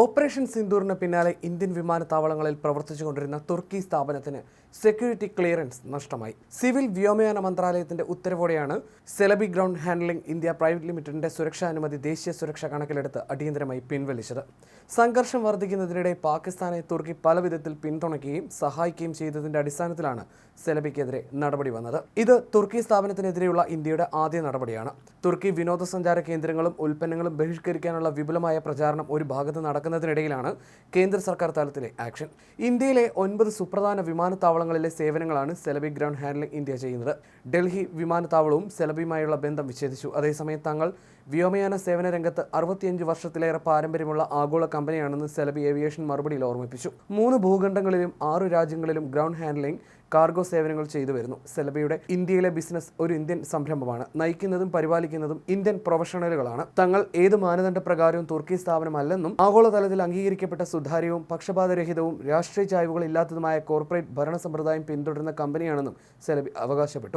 Operation സിന്ദൂറിന് പിന്നാലെ Indian വിമാനത്താവളങ്ങളിൽ പ്രവർത്തിച്ചുകൊണ്ടിരുന്ന തുർക്കി സ്ഥാപനത്തിന് സെക്യൂരിറ്റി ക്ലിയറൻസ് നഷ്ടമായി. സിവിൽ വ്യോമയാന മന്ത്രാലയത്തിന്റെ ഉത്തരവോടെയാണ് Celebi ground handling India private ലിമിറ്റഡിന്റെ സുരക്ഷാ അനുമതി ദേശീയ സുരക്ഷ കണക്കിലെടുത്ത് അടിയന്തരമായി പിൻവലിച്ചത്. സംഘർഷം വർദ്ധിക്കുന്നതിനിടെ പാകിസ്ഥാനെ തുർക്കി പല വിധത്തിൽ പിന്തുണയ്ക്കുകയും സഹായിക്കുകയും ചെയ്തതിന്റെ അടിസ്ഥാനത്തിലാണ് സെലബിക്കെതിരെ നടപടി വന്നത്. ഇത് തുർക്കി സ്ഥാപനത്തിനെതിരെയുള്ള ഇന്ത്യയുടെ ആദ്യ നടപടിയാണ്. തുർക്കി വിനോദസഞ്ചാര കേന്ദ്രങ്ങളും ഉൽപ്പന്നങ്ങളും ബഹിഷ്കരിക്കാനുള്ള വിപുലമായ പ്രചാരണം ഒരു ഭാഗത്ത് നടക്കുന്നതിനിടയിലാണ് കേന്ദ്ര സർക്കാർ തലത്തിലെ ആക്ഷൻ. ഇന്ത്യയിലെ ഒൻപത് സുപ്രധാന വിമാനത്താവളങ്ങളിലെ സേവനങ്ങളാണ് സെലബി ഗ്രൗണ്ട് ഹാൻഡ്ലിംഗ് ഇന്ത്യ ചെയ്യുന്നത്. ഡൽഹി വിമാനത്താവളവും സെലബിയുമായുള്ള ബന്ധം വിച്ഛേദിച്ചു. അതേസമയം തങ്ങൾ വ്യോമയാന സേവന രംഗത്ത് അറുപത്തിയഞ്ച് വർഷത്തിലേറെ പാരമ്പര്യമുള്ള ആഗോള കമ്പനിയാണെന്ന് സെലബി ഏവിയേഷൻ മറുപടിയിൽ ഓർമ്മിപ്പിച്ചു. മൂന്ന് ഭൂഖണ്ഡങ്ങളിലും ആറു രാജ്യങ്ങളിലും ഗ്രൗണ്ട് ഹാൻഡ്ലിംഗ് കാർഗോ സേവനങ്ങൾ ചെയ്തു വരുന്നു. സെലബിയുടെ ഇന്ത്യയിലെ ബിസിനസ് ഒരു ഇന്ത്യൻ സംരംഭമാണ്. നയിക്കുന്നതും പരിപാലിക്കുന്നതും ഇന്ത്യൻ പ്രൊഫഷണലുകളാണ് തങ്ങൾ ഏത് മാനദണ്ഡ പ്രകാരവും തുർക്കി സ്ഥാപനമല്ലെന്നും ആഗോളതലത്തിൽ അംഗീകരിക്കപ്പെട്ട സുതാര്യവും പക്ഷപാതരഹിതവും രാഷ്ട്രീയ ചായ്വുകൾ ഇല്ലാത്തതുമായ കോർപ്പറേറ്റ് ഭരണ സമ്പ്രദായം പിന്തുടരുന്ന കമ്പനിയാണെന്നും സെലബി അവകാശപ്പെട്ടു.